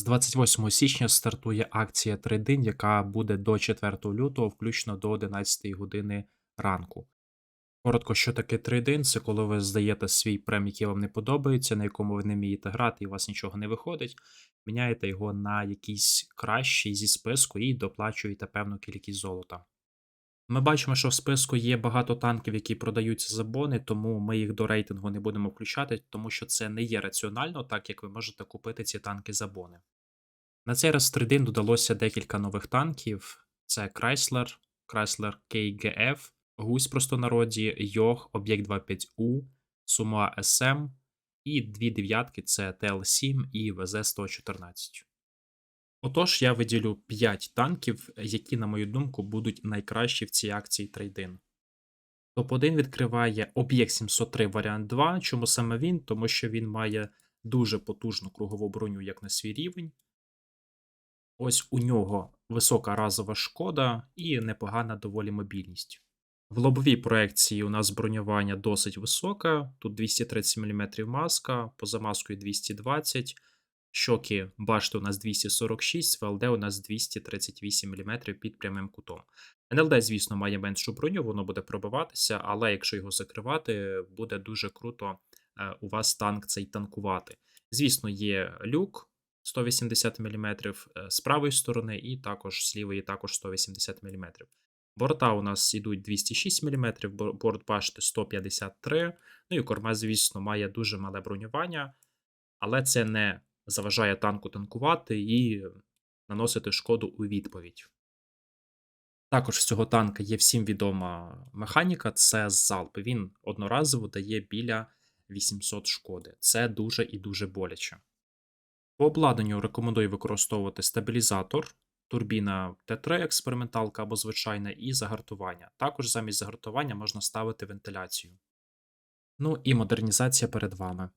З 28 січня стартує акція трейдин, яка буде до 4 лютого, включно до 11 години ранку. Коротко, що таке трейдин? Це коли ви здаєте свій прем, який вам не подобається, на якому ви не вмієте грати, і у вас нічого не виходить. Міняєте його на якийсь кращий зі списку і доплачуєте певну кількість золота. Ми бачимо, що в списку є багато танків, які продаються за бони, тому ми їх до рейтингу не будемо включати, тому що це не є раціонально, так як ви можете купити ці танки за бони. На цей раз в трейдин додалося декілька нових танків: це Chrysler, Chrysler KGF, Гусь простонароді, Йох, Об'єкт 25У, Сума SM і дві дев'ятки це TL7 і ВЗ-114. Отож, я виділю 5 танків, які, на мою думку, будуть найкращі в цій акції трейдин. Топ-1 відкриває Об'єкт 703 варіант 2. Чому саме він? Тому що він має дуже потужну кругову броню, як на свій рівень. Ось у нього висока разова шкода і непогана доволі мобільність. В лобовій проекції у нас бронювання досить високе, тут 230 мм маска, поза маскою 220 Щоки башти у нас 246, ВЛД у нас 238 мм під прямим кутом. НЛД, звісно, має меншу броню, воно буде пробиватися, але якщо його закривати, буде дуже круто е, у вас танк цей танкувати. Звісно, є люк 180 мм з правої сторони, і також з лівої також 180 мм. Борта у нас йдуть 206 мм, борт башти 153 Ну і корма, звісно, має дуже мале бронювання, але це не заважає танку танкувати і наносити шкоду у відповідь. Також з цього танка є всім відома механіка це залп. Він одноразово дає біля 800 шкоди. Це дуже і дуже боляче. По обладнанню рекомендую використовувати стабілізатор, турбіна Т3 експерименталка або звичайна, і загартування. Також замість загартування можна ставити вентиляцію. Ну і модернізація перед вами.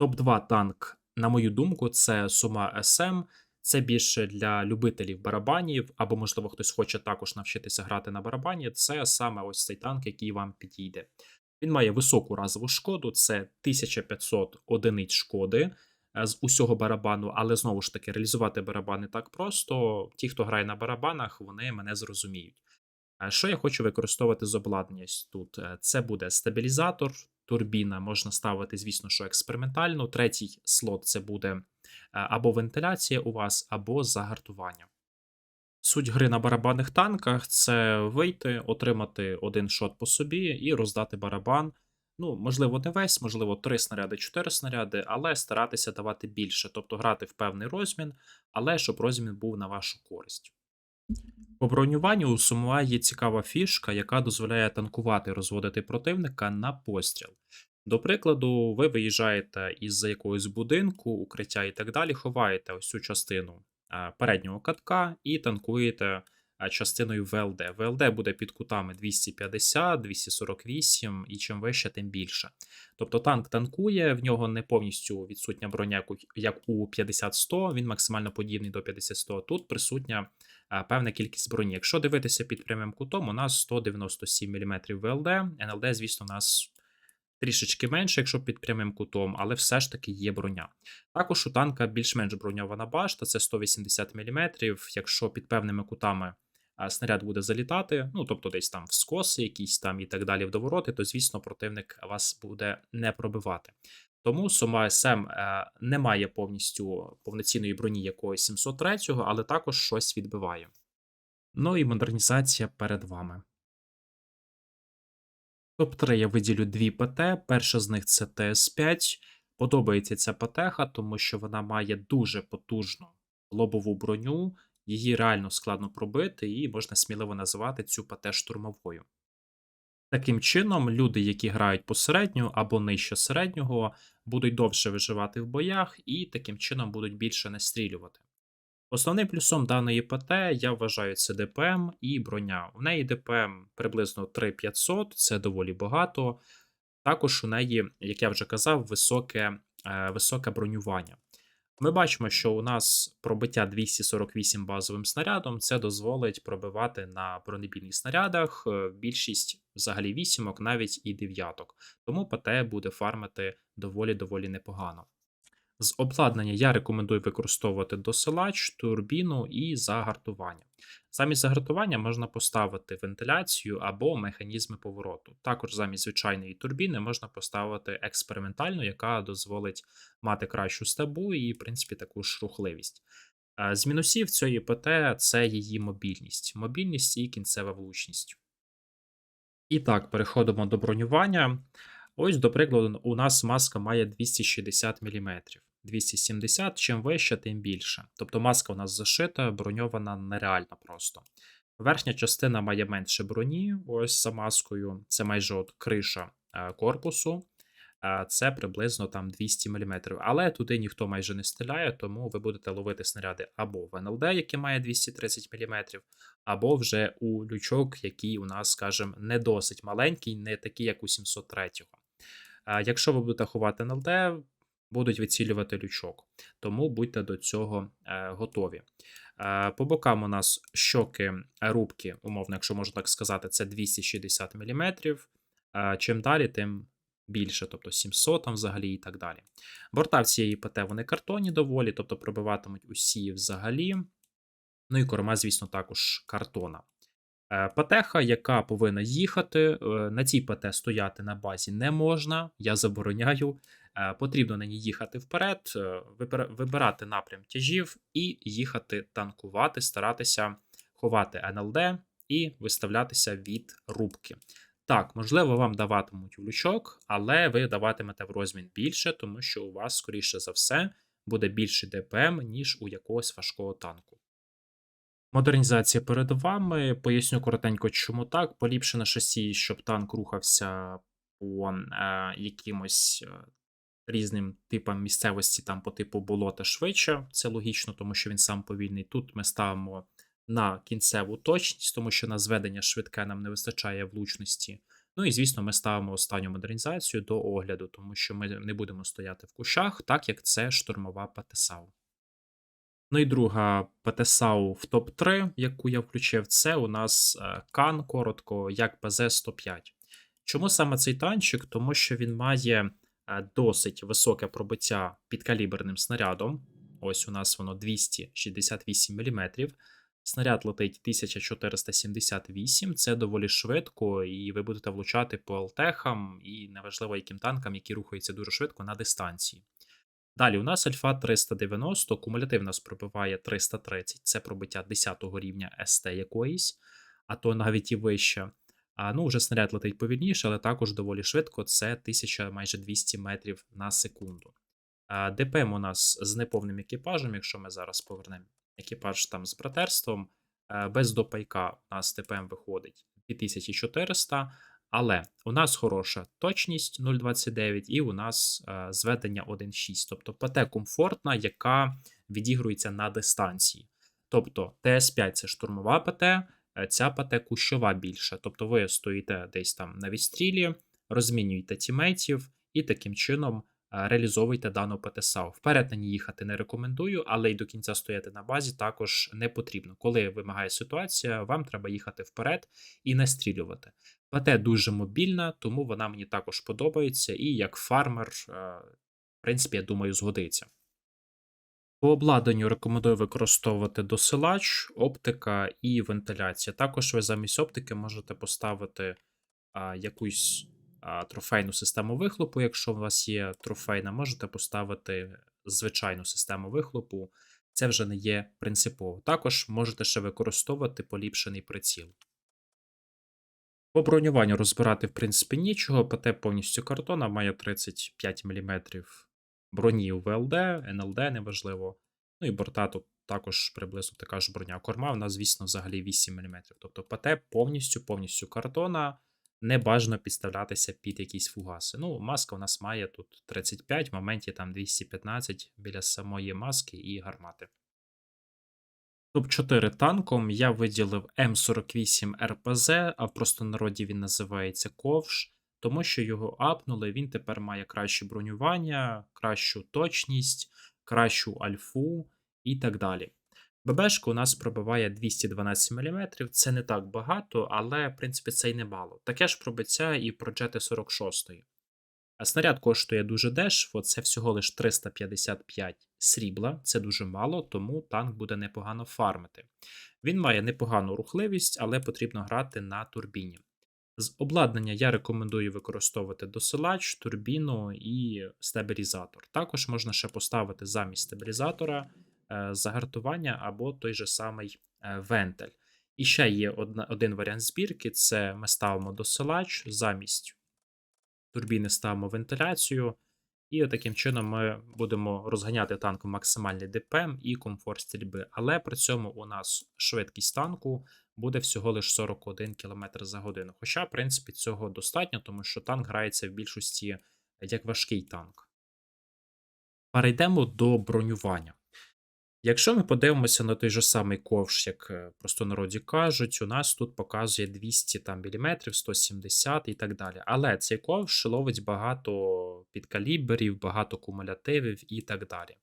Топ-2 танк на мою думку, це сума SM. Це більше для любителів барабанів, або, можливо, хтось хоче також навчитися грати на барабані. Це саме ось цей танк, який вам підійде. Він має високу разову шкоду, це 1500 одиниць шкоди е, з усього барабану, але знову ж таки, реалізувати барабани так просто. Ті, хто грає на барабанах, вони мене зрозуміють. Е, що я хочу використовувати з обладнання тут? Е, це буде стабілізатор, турбіна можна ставити, звісно, що експериментально. Третій слот це буде е, або вентиляція у вас, або загартування. Суть гри на барабанних танках це вийти, отримати один шот по собі і роздати барабан. Ну, можливо, не весь, можливо, 3 снаряди, 4 снаряди, але старатися давати більше, тобто грати в певний розмін, але щоб розмін був на вашу користь. По бронюванню у Сумуа є цікава фішка, яка дозволяє танкувати розводити противника на постріл. До прикладу, ви виїжджаєте із якогось будинку, укриття і так далі, ховаєте ось цю частину переднього катка і танкуєте частиною ВЛД. ВЛД буде під кутами 250, 248 і чим вище, тим більше. Тобто танк танкує, в нього не повністю відсутня броня, як у 50-100, він максимально подібний до 50-100. Тут присутня певна кількість броні. Якщо дивитися під прямим кутом, у нас 197 мм ВЛД, НЛД, звісно, у нас. Трішечки менше, якщо під прямим кутом, але все ж таки є броня. Також у танка більш-менш броньована башта, це 180 мм. Якщо під певними кутами снаряд буде залітати, ну тобто десь там в скоси, якісь там і так далі в довороти, то звісно противник вас буде не пробивати. Тому Сума СМ е, не має повністю повноцінної броні якогось 703, але також щось відбиває. Ну і модернізація перед вами. Топ-3 я виділю дві ПТ. Перша з них це ТС5. Подобається ця ПТХ, тому що вона має дуже потужну лобову броню, її реально складно пробити, і можна сміливо називати цю ПТ штурмовою. Таким чином, люди, які грають посередньо або нижче середнього, будуть довше виживати в боях і таким чином будуть більше настрілювати. Основним плюсом даної ПТ я вважаю це ДПМ і броня. У неї ДПМ приблизно 3500, це доволі багато. Також у неї, як я вже казав, високе, е, високе бронювання. Ми бачимо, що у нас пробиття 248 базовим снарядом це дозволить пробивати на бронебійних снарядах е, більшість взагалі вісімок, навіть і дев'яток. Тому ПТ буде фармити доволі доволі непогано. З обладнання я рекомендую використовувати досилач, турбіну і загартування. Замість загартування можна поставити вентиляцію або механізми повороту. Також замість звичайної турбіни можна поставити експериментальну, яка дозволить мати кращу стабу і, в принципі, таку ж рухливість. Е, З мінусів цієї ПТ це її мобільність, мобільність і кінцева влучність. І так, переходимо до бронювання. Ось, до прикладу, у нас маска має 260 мм. 270, чим вище, тим більше. Тобто маска у нас зашита, броньована нереально просто. Верхня частина має менше броні, ось за маскою. Це майже от криша е, корпусу. Це приблизно там 200 мм. Але туди ніхто майже не стріляє, тому ви будете ловити снаряди або в НЛД, який має 230 мм, або вже у лючок, який у нас, скажімо, не досить маленький, не такий, як у 703-го. Е, Якщо ви будете ховати НЛД, будуть вицілювати лючок, тому будьте до цього е, готові. По бокам у нас щоки рубки, умовно, якщо можна так сказати, це 260 мм. Чим далі, тим більше, тобто 700 там взагалі і так далі. Борта в цієї ПТ вони картонні доволі, тобто пробиватимуть усі взагалі. Ну і корма, звісно, також картона. Е, Патеха, яка повинна їхати, е, на цій ПТ стояти на базі не можна, я забороняю. Е, Потрібно на ній їхати вперед, вибирати напрям тяжів і їхати танкувати, старатися ховати НЛД і виставлятися від рубки. Так, можливо, вам даватимуть в лючок, але ви даватимете в розмін більше, тому що у вас, скоріше за все, буде більший ДПМ, ніж у якогось важкого танку. Модернізація перед вами. Поясню коротенько, чому так. Поліпшено шасі, щоб танк рухався по е, якимось е, різним типам місцевості, там по типу болота швидше. Це логічно, тому що він сам повільний. Тут ми ставимо на кінцеву точність, тому що на зведення швидке нам не вистачає влучності. Ну і звісно, ми ставимо останню модернізацію до огляду, тому що ми не будемо стояти в кущах, так як це штурмова ПТСАУ. Ну і друга ПТСАУ в топ-3, яку я включив, це у нас е, Кан, коротко, як ПЗ-105. Чому саме цей танчик? Тому що він має е, досить високе пробиття підкаліберним снарядом. Ось у нас воно 268 мм. Снаряд летить 1478, це доволі швидко, і ви будете влучати по ЛТХам і неважливо яким танкам, які рухаються дуже швидко на дистанції. Далі у нас альфа 390, кумулятив нас пробиває 330, це пробиття 10 рівня СТ якоїсь, а то навіть і вище. А, ну, вже снаряд летить повільніше, але також доволі швидко, це 1000 майже 200 метрів на секунду. ДПМ у нас з неповним екіпажем, якщо ми зараз повернемо екіпаж там з братерством, е, без допайка у нас ДПМ виходить 2400, але у нас хороша точність 0,29 і у нас е, зведення 1,6. Тобто ПТ комфортна, яка відігрується на дистанції. Тобто ТС5 це штурмова ПТ, е, ця ПТ кущова більше. Тобто ви стоїте десь там на відстрілі, розмінюєте тімейтів і таким чином е, реалізовуєте дану ПТСАУ. Вперед на ній їхати не рекомендую, але й до кінця стояти на базі також не потрібно. Коли вимагає ситуація, вам треба їхати вперед і не стрілювати. ПТ дуже мобільна, тому вона мені також подобається, і як фармер, е, в принципі, я думаю, згодиться. По обладнанню рекомендую використовувати досилач, оптика і вентиляція. Також ви замість оптики можете поставити а, якусь а, трофейну систему вихлопу. Якщо у вас є трофейна, можете поставити звичайну систему вихлопу. Це вже не є принципово. Також можете ще використовувати поліпшений приціл. По бронюванню розбирати, в принципі, нічого. ПТ повністю картона має 35 мм броні у ВЛД, НЛД неважливо. Ну і борта тут також приблизно така ж броня. Корма в нас, звісно, взагалі 8 мм. Тобто ПТ повністю повністю картона. Не бажано підставлятися під якісь фугаси. Ну, маска у нас має тут 35, в моменті там 215 біля самої маски і гармати. Топ-4 танком я виділив М48 РПЗ, а в простонароді він називається Ковш, тому що його апнули, він тепер має краще бронювання, кращу точність, кращу альфу і так далі. ББшка у нас пробиває 212 мм, це не так багато, але в принципі це й немало. Таке ж пробиття і про джети 46 А снаряд коштує дуже дешево, це всього лиш 355 срібла, це дуже мало, тому танк буде непогано фармити. Він має непогану рухливість, але потрібно грати на турбіні. З обладнання я рекомендую використовувати досилач, турбіну і стабілізатор. Також можна ще поставити замість стабілізатора загартування або той же самий е, вентиль. І ще є один варіант збірки: це ми ставимо досилач, замість турбіни ставимо вентиляцію. І таким чином ми будемо розганяти танк максимальний ДПМ і комфорт стрільби. Але при цьому у нас швидкість танку буде всього лише 41 км за годину. Хоча, в принципі, цього достатньо, тому що танк грається в більшості як важкий танк. Перейдемо до бронювання. Якщо ми подивимося на той же самий ковш, як е, просто народі кажуть, у нас тут показує 200 там, мм, 170 і так далі. Але цей ковш ловить багато підкаліберів, багато кумулятивів і так далі.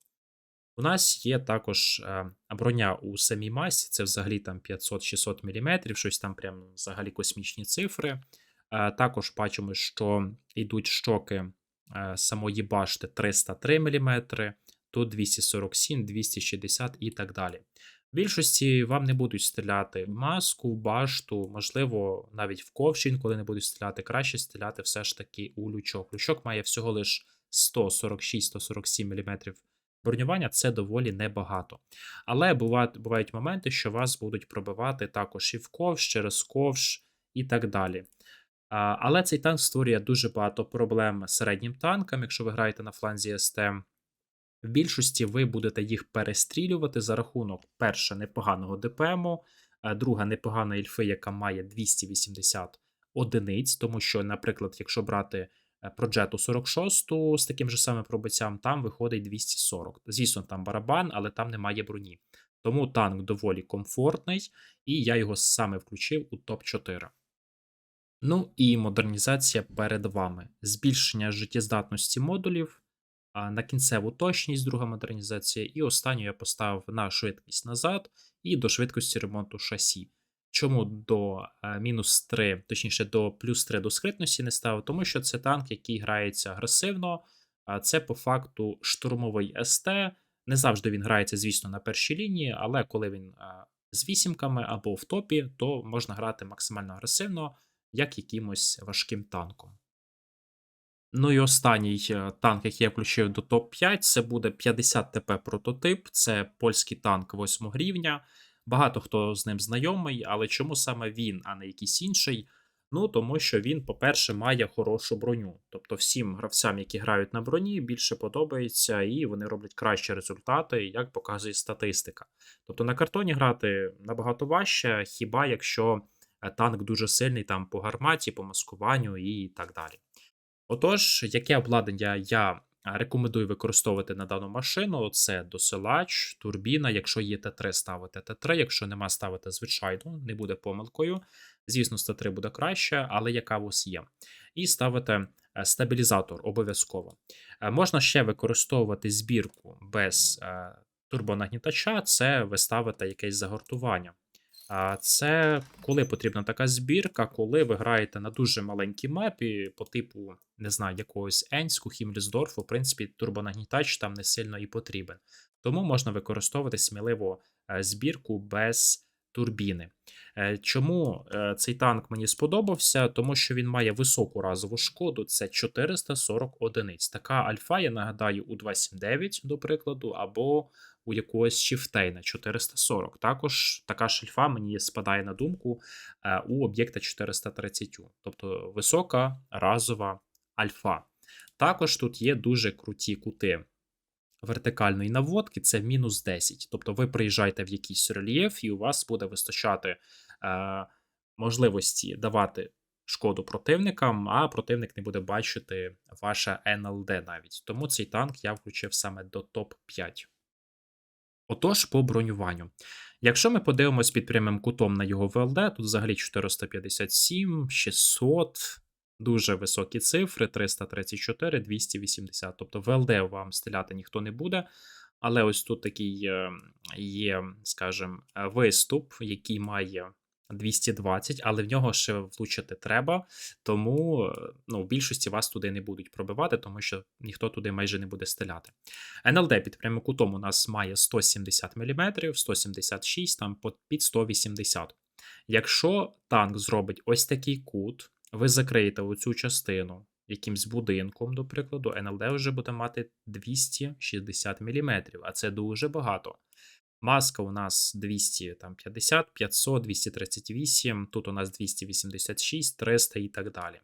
У нас є також е, броня у самій масі, це взагалі там 500-600 мм, щось там прям взагалі космічні цифри. Е, також бачимо, що йдуть щоки самої башти 303 мм, тут 247, 260 і так далі. В більшості вам не будуть стріляти в маску, в башту, можливо, навіть в ковшін, коли не будуть стріляти, краще стріляти все ж таки у лючок. Лючок має всього лише 146-147 мм бронювання, це доволі небагато. Але бувають, бувають моменти, що вас будуть пробивати також і в ковш, через ковш і так далі. Але цей танк створює дуже багато проблем середнім танкам, якщо ви граєте на фланзі СТ. В більшості ви будете їх перестрілювати за рахунок, перше, непоганого ДПМу, друга непогана ільфи, яка має 280 одиниць, тому що, наприклад, якщо брати Projetto 46 з таким же самим пробиттям, там виходить 240. Звісно, там барабан, але там немає броні. Тому танк доволі комфортний, і я його саме включив у топ-4. Ну і модернізація перед вами. Збільшення життєздатності модулів на кінцеву точність, друга модернізація, і останню я поставив на швидкість назад і до швидкості ремонту шасі. Чому до мінус 3, точніше до плюс 3 до скритності не ставив? Тому що це танк, який грається агресивно, це по факту штурмовий СТ. Не завжди він грається, звісно, на першій лінії, але коли він з вісімками або в топі, то можна грати максимально агресивно, як якимось важким танком. Ну і останній е, танк, який я включив до топ-5, це буде 50 ТП прототип. Це польський танк 8 рівня. Багато хто з ним знайомий, але чому саме він, а не якийсь інший? Ну, тому що він, по-перше, має хорошу броню. Тобто всім гравцям, які грають на броні, більше подобається, і вони роблять кращі результати, як показує статистика. Тобто на картоні грати набагато важче, хіба якщо е, танк дуже сильний там по гарматі, по маскуванню і так далі. Отож, яке обладнання я рекомендую використовувати на дану машину, це досилач, турбіна. Якщо є Т3, ставити Т3, якщо нема, ставити звичайно, не буде помилкою. Звісно, з Т3 буде краще, але яка у вас є. І ставити е, стабілізатор обов'язково. Е, можна ще використовувати збірку без е, турбонагнітача, це ви ставите якесь загортування. Це коли потрібна така збірка, коли ви граєте на дуже маленькій мапі, по типу, не знаю, якогось Енську, Хімлісдорфу, в принципі, турбонагнітач там не сильно і потрібен. Тому можна використовувати сміливо е, збірку без турбіни. Е, чому е, цей танк мені сподобався? Тому що він має високу разову шкоду, це 440 одиниць. Така альфа, я нагадаю, у 279, до прикладу, або у якогось Чіфтейна 440. Також така шельфа мені спадає на думку е, у об'єкта 430, тобто висока разова альфа. Також тут є дуже круті кути вертикальної наводки, це мінус 10. Тобто ви приїжджаєте в якийсь рельєф, і у вас буде вистачати е, можливості давати. Шкоду противникам, а противник не буде бачити ваше НЛД навіть. Тому цей танк я включив саме до топ-5. Отож, по бронюванню. Якщо ми подивимось під прямим кутом на його ВЛД, тут взагалі 457, 600, дуже високі цифри, 334, 280. Тобто ВЛД вам стріляти ніхто не буде. Але ось тут такий е, є, скажімо, виступ, який має 220, але в нього ще влучити треба, тому ну, в більшості вас туди не будуть пробивати, тому що ніхто туди майже не буде стріляти. НЛД під прямим кутом у нас має 170 мм, 176 там під 180. Якщо танк зробить ось такий кут, ви закриєте оцю частину якимсь будинком, до прикладу, НЛД вже буде мати 260 мм, а це дуже багато. Маска у нас 250, 500, 238, тут у нас 286, 300 і так далі.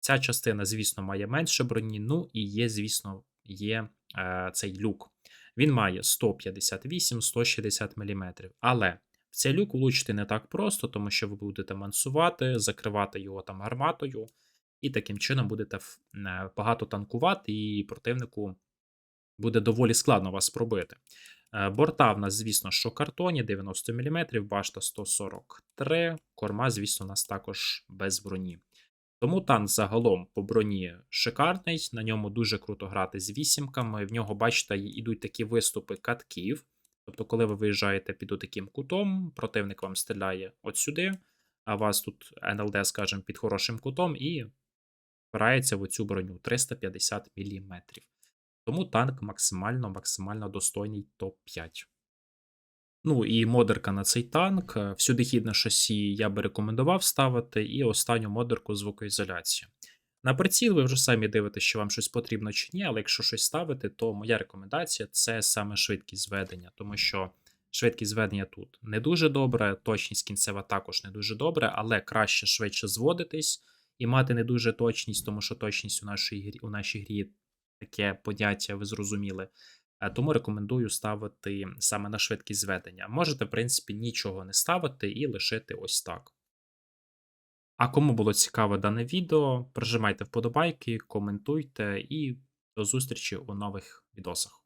Ця частина, звісно, має менше броні, ну і є, звісно, є е, цей люк. Він має 158-160 мм. Але в цей люк влучити не так просто, тому що ви будете мансувати, закривати його там гарматою, і таким чином будете е, багато танкувати, і противнику буде доволі складно вас пробити. Е, Борта в нас, звісно, що картоні 90 мм, башта 143, корма, звісно, у нас також без броні. Тому танк загалом по броні шикарний, на ньому дуже круто грати з вісімками. В нього, бачите, йдуть такі виступи катків. Тобто, коли ви виїжджаєте під отаким кутом, противник вам стріляє от сюди, а вас тут НЛД, скажімо, під хорошим кутом, і впирається в оцю броню 350 мм. Тому танк максимально максимально достойний топ-5. Ну і модерка на цей танк. е, Всюдихідне шасі я би рекомендував ставити, і останню модерку звукоізоляції. На приціл ви вже самі дивитесь, що вам щось потрібно чи ні, але якщо щось ставити, то моя рекомендація це саме швидкість зведення, тому що швидкість зведення тут не дуже добре, точність кінцева також не дуже добре, але краще швидше зводитись і мати не дуже точність, тому що точність у нашій грі, у нашій грі таке поняття, ви зрозуміли. Е, Тому рекомендую ставити саме на швидкість зведення. Можете, в принципі, нічого не ставити і лишити ось так. А кому було цікаве дане відео, прожимайте вподобайки, коментуйте і до зустрічі у нових відосах.